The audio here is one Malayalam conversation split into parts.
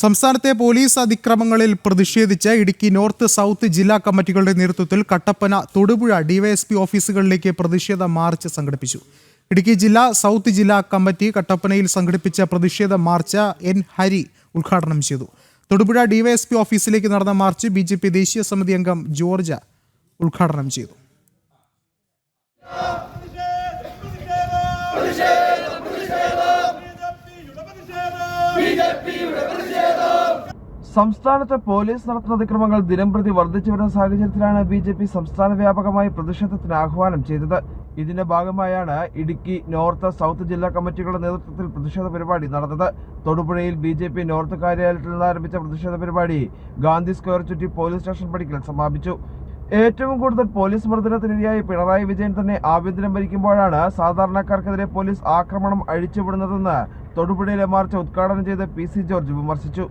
സംസ്ഥാനത്തെ പോലീസ് അതിക്രമങ്ങളിൽ പ്രതിഷേധിച്ച് ഇടുക്കി നോർത്ത് സൗത്ത് ജില്ലാ കമ്മിറ്റികളുടെ നേതൃത്വത്തിൽ കട്ടപ്പന തൊടുപുഴ ഡിവൈഎസ്പി ഓഫീസുകളിലേക്ക് പ്രതിഷേധ മാർച്ച് സംഘടിപ്പിച്ചു. ഇടുക്കി ജില്ലാ സൗത്ത് ജില്ലാ കമ്മിറ്റി കട്ടപ്പനയിൽ സംഘടിപ്പിച്ച പ്രതിഷേധ മാർച്ച് എൻ ഹരി ഉദ്ഘാടനം ചെയ്തു. തൊടുപുഴ ഡിവൈഎസ്പി ഓഫീസിലേക്ക് നടന്ന മാർച്ച് ബി ജെ പി ദേശീയ സമിതി അംഗം ജോർജ ഉദ്ഘാടനം ചെയ്തു. സംസ്ഥാനത്തെ പോലീസ് നടത്തുന്ന അതിക്രമങ്ങൾ ദിനംപ്രതി വർദ്ധിച്ചു വരുന്ന സാഹചര്യത്തിലാണ് ബി ജെ പി സംസ്ഥാന വ്യാപകമായി പ്രതിഷേധത്തിന് ആഹ്വാനം ചെയ്തത്. ഇതിന്റെ ഭാഗമായാണ് ഇടുക്കി നോർത്ത് സൗത്ത് ജില്ലാ കമ്മിറ്റികളുടെ നേതൃത്വത്തിൽ പ്രതിഷേധ പരിപാടി നടന്നത്. തൊടുപുഴയിൽ ബി ജെ പി നോർത്ത് കാര്യാലയത്തിൽ നിന്ന് ആരംഭിച്ച പ്രതിഷേധ പരിപാടി ഗാന്ധി സ്ക്വയർ ചുറ്റി പോലീസ് സ്റ്റേഷൻ പടിക്കൽ സമാപിച്ചു. ഏറ്റവും കൂടുതൽ പോലീസ് മർദ്ദനത്തിനിരയായി പിണറായി വിജയൻ തന്നെ ആഭ്യന്തരം ഭരിക്കുമ്പോഴാണ് സാധാരണക്കാർക്കെതിരെ പോലീസ് ആക്രമണം അഴിച്ചുവിടുന്നതെന്ന് തൊടുപുഴയിലെ മാർച്ച് ഉദ്ഘാടനം ചെയ്ത പി സി ജോർജ് വിമർശിച്ചു.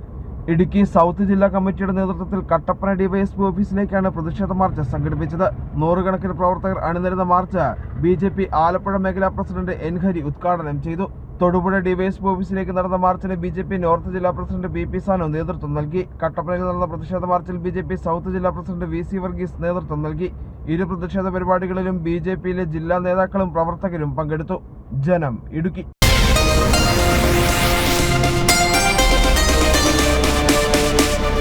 ഇടുക്കി സൗത്ത് ജില്ലാ കമ്മിറ്റിയുടെ നേതൃത്വത്തിൽ കട്ടപ്പന ഡിവൈഎസ്പി ഓഫീസിലേക്കാണ് പ്രതിഷേധ മാർച്ച് സംഘടിപ്പിച്ചത്. നൂറുകണക്കിന് പ്രവർത്തകർ അണിനിരുന്ന march B J P Alappuzha മേഖലാ പ്രസിഡന്റ് എൻ ഹരി ഉദ്ഘാടനം ചെയ്തു. തൊടുപുഴ ഡിവൈഎസ്പി ഓഫീസിലേക്ക് നടന്ന മാർച്ചിന് ബി ജെ പി നോർത്ത് ജില്ലാ പ്രസിഡന്റ് ബി പി സാനു നേതൃത്വം നൽകി. കട്ടപ്പനയിൽ നടന്ന പ്രതിഷേധ മാർച്ചിൽ ബി ജെ പി സൗത്ത് ജില്ലാ പ്രസിഡന്റ് വി സി വർഗീസ് നേതൃത്വം നൽകി. ഇരു പ്രതിഷേധ പരിപാടികളിലും ബി ജെ പിയിലെ ജില്ലാ നേതാക്കളും പ്രവർത്തകരും പങ്കെടുത്തു. ജനം ഇടുക്കി.